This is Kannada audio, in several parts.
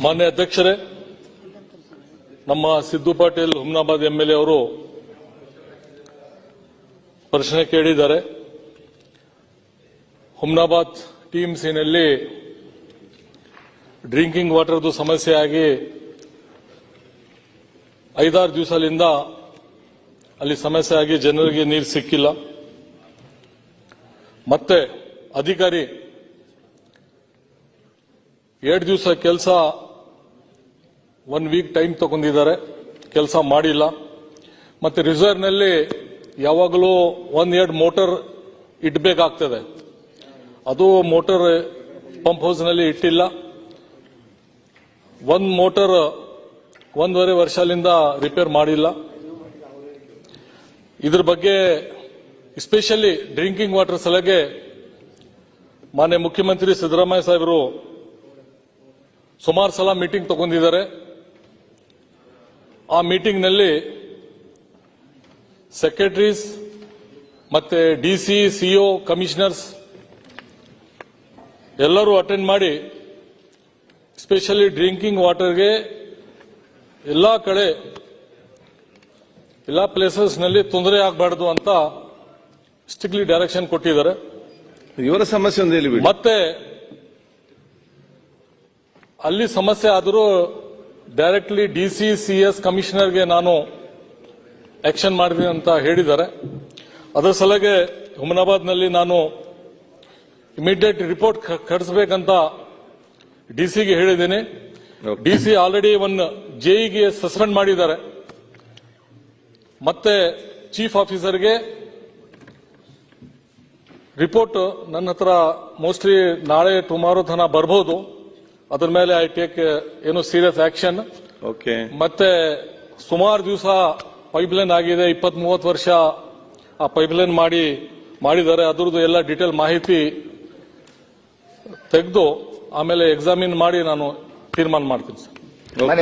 ಮಾನ್ಯ ಅಧ್ಯಕ್ಷರೇ, ನಮ್ಮ ಸಿದ್ದು ಪಾಟೀಲ್ ಹುಮ್ನಾಬಾದ್ ಎಂಎಲ್ಎ ಅವರು ಪ್ರಶ್ನೆ ಕೇಳಿದ್ದಾರೆ. ಹುಮ್ನಾಬಾದ್ ಟಿಎಂಸಿನಲ್ಲಿ ಡ್ರಿಂಕಿಂಗ್ ವಾಟರ್ದು ಸಮಸ್ಯೆ ಆಗಿ ಐದಾರು ದಿವಸದಿಂದ ಅಲ್ಲಿ ಸಮಸ್ಯೆ ಆಗಿ ಜನರಿಗೆ ನೀರು ಸಿಕ್ಕಿಲ್ಲ. ಮತ್ತೆ ಅಧಿಕಾರಿ ಎರಡು ದಿವಸ ಕೆಲಸ ಒನ್ ವೀಕ್ ಟೈಮ್ ತಗೊಂಡಿದ್ದಾರೆ. ಕೆಲಸ ಮಾಡಿಲ್ಲ. ಮತ್ತೆ ರಿಸರ್ವ್ನಲ್ಲಿ ಯಾವಾಗಲೂ ಒನ್ ಎರಡು ಮೋಟರ್ ಇಡಬೇಕಾಗ್ತದೆ. ಅದು ಮೋಟರ್ ಪಂಪ್ ಹೌಸ್ನಲ್ಲಿ ಇಟ್ಟಿಲ್ಲ. ಒಂದು ಮೋಟರ್ ಒಂದೂವರೆ ವರ್ಷದಿಂದ ರಿಪೇರ್ ಮಾಡಿಲ್ಲ. ಇದ್ರ ಬಗ್ಗೆ ಎಸ್ಪೆಷಲಿ ಡ್ರಿಂಕಿಂಗ್ ವಾಟರ್ ಸಲಗೆ ಮಾನ್ಯ ಮುಖ್ಯಮಂತ್ರಿ ಸಿದ್ದರಾಮಯ್ಯ ಸಾಹೇಬರು ಸುಮಾರು ಸಲ ಮೀಟಿಂಗ್ ತಗೊಂಡಿದ್ದಾರೆ. ಆ ಮೀಟಿಂಗ್ನಲ್ಲಿ ಸೆಕ್ರೆಟರೀಸ್ ಮತ್ತೆ ಡಿಸಿ ಸಿಒ ಕಮಿಷನರ್ಸ್ ಎಲ್ಲರೂ ಅಟೆಂಡ್ ಮಾಡಿ ಸ್ಪೆಷಲಿ ಡ್ರಿಂಕಿಂಗ್ ವಾಟರ್ಗೆ ಎಲ್ಲ ಕಡೆ ಎಲ್ಲ ಪ್ಲೇಸಸ್ನಲ್ಲಿ ತೊಂದರೆ ಆಗಬಾರ್ದು ಅಂತ ಸ್ಟ್ರಿಕ್ಟ್ಲಿ ಡೈರೆಕ್ಷನ್ ಕೊಟ್ಟಿದ್ದಾರೆ. ಇವರ ಸಮಸ್ಯೆ ಒಂದು ಮತ್ತೆ ಅಲ್ಲಿ ಸಮಸ್ಯೆ ಆದರೂ directly D C C S ಕಮಿಷನರ್ಗೆ ನಾನು ಆಕ್ಷನ್ ಮಾಡಿದೆ ಅಂತ ಹೇಳಿದ್ದಾರೆ. ಅದರ ಸಲಹೆಗೆ ಹುಮನಾಬಾದ್ನಲ್ಲಿ ನಾನು ಇಮಿಡಿಯೇಟ್ ರಿಪೋರ್ಟ್ ಕಳಿಸ್ಬೇಕಂತ ಡಿ ಸಿಗೆ ಹೇಳಿದ್ದೀನಿ. ಡಿ ಸಿ ಆಲ್ರೆಡಿ ಒನ್ ಜೆಇಗೆ ಸಸ್ಪೆಂಡ್ ಮಾಡಿದ್ದಾರೆ. ಮತ್ತೆ ಚೀಫ್ ಆಫೀಸರ್ಗೆ ರಿಪೋರ್ಟ್ ನನ್ನ ಹತ್ರ ಮೋಸ್ಟ್ಲಿ ನಾಳೆ ಟುಮಾರೋ ತನ ಬರ್ಬೋದು. ಅದ್ರ ಮೇಲೆ ಐ ಟೇಕ್ ಏನು ಸೀರಿಯಸ್ ಆಕ್ಷನ್ ಓಕೆ ಮತ್ತೆ ಸುಮಾರು ದಿವಸ ಪೈಪ್ಲೈನ್ ಆಗಿದೆ ಇಪ್ಪತ್ ಮೂವತ್ತು ವರ್ಷ ಆ ಪೈಪ್ಲೈನ್ ಮಾಡಿ ಮಾಡಿದ್ದಾರೆ. ಅದ್ರದ್ದು ಎಲ್ಲ ಡೀಟೇಲ್ ಮಾಹಿತಿ ತೆಗೆದು ಆಮೇಲೆ ಎಕ್ಸಾಮಿನ್ ಮಾಡಿ ನಾನು ತೀರ್ಮಾನ ಮಾಡ್ತೀನಿ ಸರ್.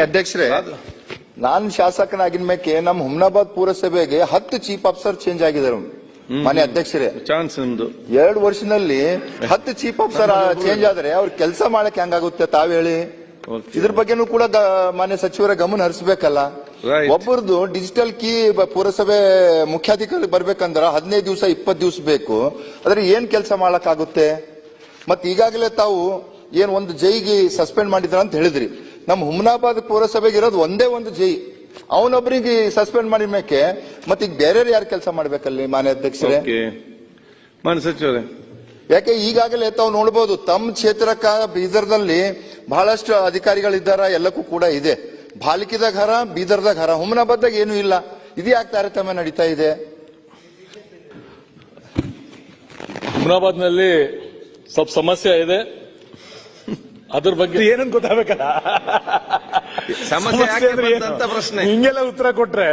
ಅಧ್ಯಕ್ಷರೇ ನಾನು ಶಾಸಕನಾಗಿನ ಮೇಲೆ ನಮ್ಮ ಹುಮ್ನಾಬಾದ್ ಪುರಸಭೆಗೆ ಹತ್ತು ಚೀಫ್ ಆಫೀಸರ್ ಚೇಂಜ್ ಆಗಿದ್ದಾರೆ. ಮಾನ್ಯ ಅಧ್ಯಕ್ಷರೇ ಚಾನ್ಸ್ ನಿಮ್ದು. ಎರಡು ವರ್ಷದಲ್ಲಿ ಹತ್ತು ಚೀಫ್ ಆಫೀಸರ್ ಚೇಂಜ್ ಆದ್ರೆ ಅವ್ರ ಕೆಲಸ ಮಾಡಕ್ ಹೆಂಗಾಗುತ್ತೆ ತಾವ್ ಹೇಳಿ. ಇದ್ರ ಬಗ್ಗೆನೂ ಕೂಡ ಮಾನ್ಯ ಸಚಿವರ ಗಮನ ಹರಿಸಬೇಕಲ್ಲ. ಒಬ್ಬರದು ಡಿಜಿಟಲ್ ಕೀ ಪುರಸಭೆ ಮುಖ್ಯಾಧಿಕಾರಿ ಬರ್ಬೇಕಂದ್ರ ಹದಿನೈದು ದಿವಸ ಇಪ್ಪತ್ತು ದಿವಸ ಬೇಕು. ಆದ್ರೆ ಏನ್ ಕೆಲಸ ಮಾಡಕ್ಕಾಗುತ್ತೆ? ಮತ್ ಈಗಾಗಲೇ ತಾವು ಏನ್ ಒಂದು ಜೈಗೆ ಸಸ್ಪೆಂಡ್ ಮಾಡಿದ್ರ ಅಂತ ಹೇಳಿದ್ರಿ. ನಮ್ಮ ಹುಮ್ನಾಬಾದ್ ಪುರಸಭೆಗೆ ಇರೋದು ಒಂದೇ ಒಂದು ಜೈ. ಅವನೊಬ್ಬರಿಗೆ ಸಸ್ಪೆಂಡ್ ಮಾಡಿದ ಮೇಕೆ ಮತ್ತೆ ಈಗ ಬೇರೆ ಯಾರು ಕೆಲಸ ಮಾಡ್ಬೇಕಲ್ಲಿ ಮಾನ್ಯ ಅಧ್ಯಕ್ಷರೇ? ಓಕೆ. ಮಾನ್ಯ ಸಚಿವರೇ. ಯಾಕೆ ಈಗಾಗಲೇ ತಾವು ನೋಡಬಹುದು ತಮ್ಮ ಕ್ಷೇತ್ರಕ್ಕ ಬೀದರ್ದಲ್ಲಿ ಬಹಳಷ್ಟು ಅಧಿಕಾರಿಗಳಿದ್ದಾರ ಎಲ್ಲಕ್ಕೂ ಕೂಡ ಇದೆ. ಬಾಲಿಕಿದಾಗ ಘರ ಬೀದರ್ದಾಗ ಘರ ಹುಮನಾಬಾದ್ದಾಗ ಏನೂ ಇಲ್ಲ. ಇದು ಯಾಕೆ ತಾರತಮ್ಯ ನಡೀತಾ ಇದೆ? ಹುಮನಾಬಾದ್ನಲ್ಲಿ ಸ್ವಲ್ಪ ಸಮಸ್ಯೆ ಇದೆ. ಅದ್ರ ಬಗ್ಗೆ ಏನಂತ ಗೊತ್ತಾಗಬೇಕಲ್ಲ? ಸಮಸ್ಯೆ ಯಾಕೆ ಅಂದ್ರೆ ಏನು? ಬಂತಂತ ಪ್ರಶ್ನೆ. ಹಿಂಗೆಲ್ಲ ಉತ್ತರ ಕೊಟ್ರೆ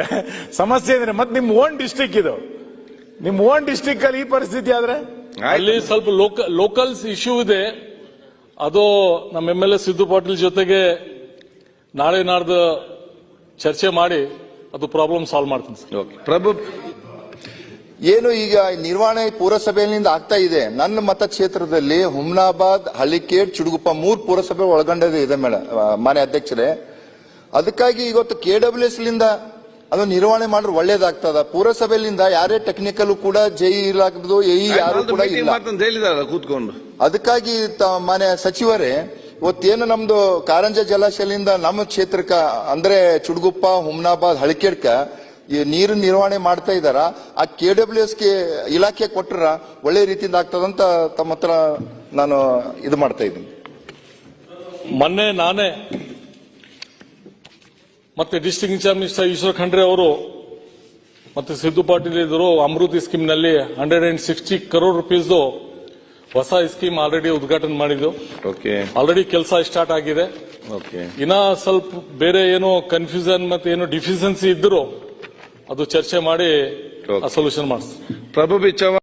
ಸಮಸ್ಯೆ ಅಂದ್ರೆ ಮತ್ತೆ ನಿಮ್ ಓನ್ ಡಿಸ್ಟಿಕ್ ಇದು. ನಿಮ್ ಓನ್ ಡಿಸ್ಟಿಕ್ ಅಲ್ಲಿ ಈ ಪರಿಸ್ಥಿತಿ ಆದ್ರೆ? ಅಲ್ಲಿ ಸ್ವಲ್ಪ ಲೋಕಲ್ಸ್ ಇಶ್ಯೂ ಇದೆ. ಅದು ನಮ್ಮ M L A Siddu Patil ಜೊತೆಗೆ ನಾಳೆ ನಾಡ್ದು ಚರ್ಚೆ ಮಾಡಿ ಅದು ಪ್ರಾಬ್ಲಮ್ ಸಾಲ್ವ್ ಮಾಡ್ತೀನಿ ಸರ್. ಓಕೆ. ಪ್ರಭು ಏನು ಈಗ ನಿರ್ವಹಣೆ ಪುರಸಭೆಯಿಂದ ಆಗ್ತಾ ಇದೆ? ನನ್ನ ಮತಕ್ಷೇತ್ರದಲ್ಲಿ ಹುಮ್ನಾಬಾದ್ ಹಳಿಕೇಡ್ ಚುಡುಗುಪ್ಪ ಮೂರ್ ಪುರಸಭೆ ಒಳಗೊಂಡಿದೆ ಇದೆ ಮೇಡಮ್ ಮಾನ್ಯ ಅಧ್ಯಕ್ಷರೇ. ಅದಕ್ಕಾಗಿ ಇವತ್ತು ಕೆ ಡಬ್ಲ್ಯೂ ಎಸ್ ಲಿಂದ ಅದು ನಿರ್ವಹಣೆ ಮಾಡಿದ್ರೆ ಒಳ್ಳೇದಾಗ್ತದ. ಪುರಸಭೆಯಿಂದ ಯಾರೇ ಟೆಕ್ನಿಕಲ್ ಕೂಡ ಜೈ ಇರಲಾಗದು ಎಇ ಯಾರು ಕೂಡ ಇಲ್ಲ. ಕೂತ್ಕೊಂಡು. ಅದಕ್ಕಾಗಿ ತ- ಮಾನ್ಯ ಸಚಿವರೇ ಇವತ್ತೇನು ನಮ್ದು ಕಾರಂಜ ಜಲಾಶಯದಿಂದ ನಮ್ಮ ಕ್ಷೇತ್ರಕ್ಕ ಅಂದ್ರೆ ಚುಡ್ಗುಪ್ಪ ಹುಮ್ನಾಬಾದ್ ಹಳಿಕೆಡ್ಕ ಈ ನೀರು ನಿರ್ವಹಣೆ ಮಾಡ್ತಾ ಇದಾರ ಆ ಕೆ ಡಬ್ಲ್ಯೂ ಎಸ್ಗೆ ಇಲಾಖೆ ಕೊಟ್ಟರ ಒಳ್ಳೆ ರೀತಿಯಿಂದ ಆಗ್ತದಂತ ತಮ್ಮ ಹತ್ರ ನಾನು ಇದು ಮಾಡ್ತಾ ಇದ್ದೀನಿ. ಮೊನ್ನೆ ನಾನೇ ಮತ್ತೆ district incharge minister Eshwar Khandre ಅವರು ಮತ್ತೆ ಸಿದ್ದು ಪಾಟೀಲ್ ಇದ್ರು Amrut ಸ್ಕೀಮ್ನಲ್ಲಿ hundred and sixty crore rupees ಹೊಸ ಸ್ಕೀಮ್ ಆಲ್ರೆಡಿ ಉದ್ಘಾಟನೆ ಮಾಡಿದ್ದು ಓಕೆ ಆಲ್ರೆಡಿ ಕೆಲಸ ಸ್ಟಾರ್ಟ್ ಆಗಿದೆ. ಓಕೆ ಇನ್ನ ಸ್ವಲ್ಪ ಬೇರೆ ಏನೋ ಕನ್ಫ್ಯೂಷನ್ ಮತ್ತೆ ಏನೋ ಡಿಫಿಷಿಯನ್ಸಿ ಇದ್ರು ಅದು ಚರ್ಚೆ ಮಾಡಿ. ಸೊಲ್ಯೂಷನ್ ಮಾಡಿಸ್ತೀವಿ ಪ್ರಭು ಬಿಚ್ಚವ